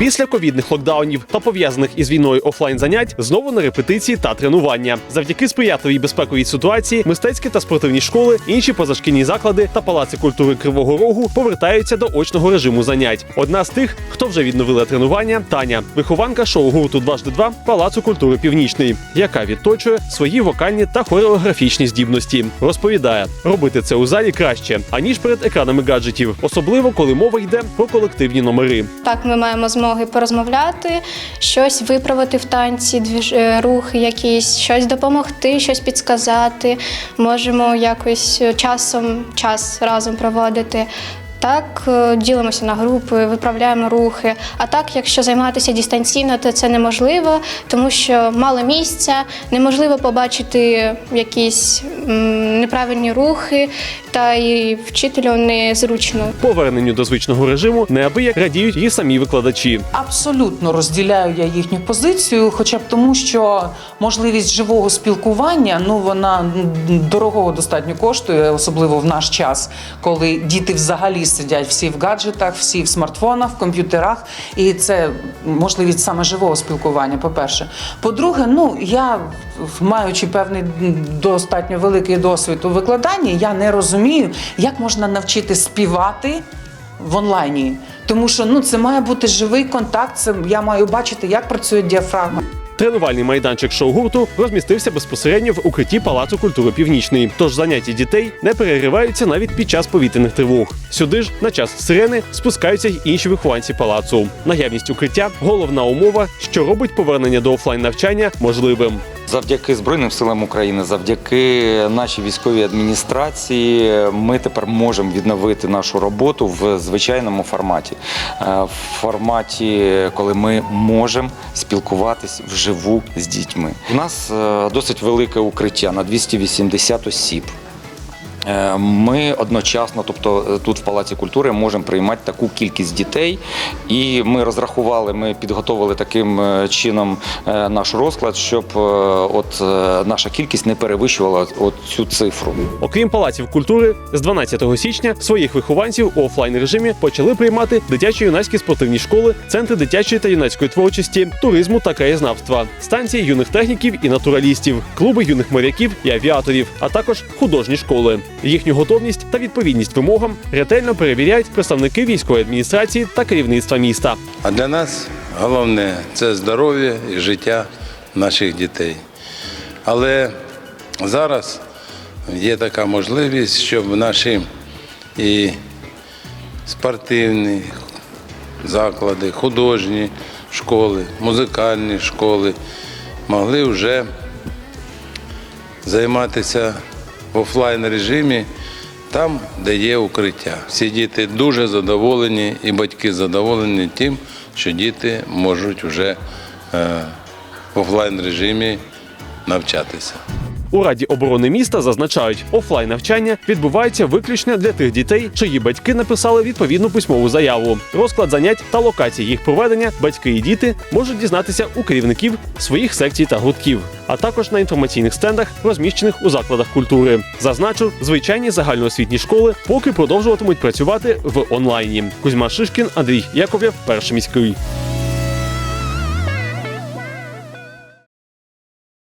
Після ковідних локдаунів та пов'язаних із війною офлайн занять знову на репетиції та тренування. Завдяки сприятливій безпековій ситуації мистецькі та спортивні школи, інші позашкільні заклади та палаци культури Кривого Рогу повертаються до очного режиму занять. Одна з тих, хто вже відновила тренування, Таня, вихованка шоу гурту «Дважди два Палацу культури Північний, яка відточує свої вокальні та хореографічні здібності. Розповідає, робити це у залі краще аніж перед екранами гаджетів, особливо коли мова йде про колективні номери. Так, ми маємо змоги порозмовляти, щось виправити в танці, е, рухи якісь, щось допомогти, щось підсказати. Можемо якось е, часом час разом проводити. Так, е, ділимося на групи, виправляємо рухи. А так, якщо займатися дистанційно, то це неможливо, тому що мало місця, неможливо побачити якісь неправильні рухи, та і вчителю незручно. Поверненню до звичного режиму неабияк радіють і самі викладачі. Абсолютно розділяю я їхню позицію, хоча б тому, що можливість живого спілкування ну вона дорогого достатньо коштує, особливо в наш час, коли діти взагалі сидять всі в гаджетах, всі в смартфонах, в комп'ютерах, і це можливість саме живого спілкування. По-перше, по-друге, ну я маючи певний достатньо великий досвід у викладанні, я не розумію, як можна навчити співати в онлайні. Тому що ну це має бути живий контакт. Це я маю бачити, як працює діафрагма. Тренувальний майданчик шоу-гурту розмістився безпосередньо в укритті Палацу культури Північний. Тож заняття дітей не перериваються навіть під час повітряних тривог. Сюди ж на час сирени спускаються й інші вихованці палацу. Наявність укриття головна умова, що робить повернення до офлайн навчання можливим. Завдяки Збройним силам України, завдяки нашій військовій адміністрації, ми тепер можемо відновити нашу роботу в звичайному форматі. Е, В форматі, коли ми можемо спілкуватись вживу з дітьми. У нас е, досить велике укриття на 280 осіб. Е, Ми одночасно, тобто е, тут в Палаці культури, можемо приймати таку кількість дітей, і ми розрахували, ми підготовили таким е, чином наш розклад, щоб от наша кількість не перевищувала от цю цифру. Окрім палаців культури, з 12 січня своїх вихованців у офлайн режимі почали приймати дитячі юнацькі спортивні школи, центри дитячої та юнацької творчості, туризму та краєзнавства, станції юних техніків і натуралістів, клуби юних моряків і авіаторів, а також художні школи. Їхню готовність та відповідність вимогам ретельно перевіряють представники військової адміністрації та керівництва міста. А для нас головне це здоров'я і життя наших дітей. Але зараз є така можливість, щоб наші і спортивні заклади, художні школи, музикальні школи могли вже займатися в офлайн режимі там, де є укриття. Всі діти дуже задоволені і батьки задоволені тим, що діти можуть вже е, в офлайн режимі навчатися. У Раді оборони міста зазначають, офлайн навчання відбувається виключно для тих дітей, чиї батьки написали відповідну письмову заяву. Розклад занять та локації їх проведення батьки і діти можуть дізнатися у керівників своїх секцій та гуртків, а також на інформаційних стендах, розміщених у закладах культури. Зазначу, звичайні загальноосвітні школи поки продовжуватимуть працювати в онлайні. Кузьма Шишкін, Андрій Яковлєв, перший міський.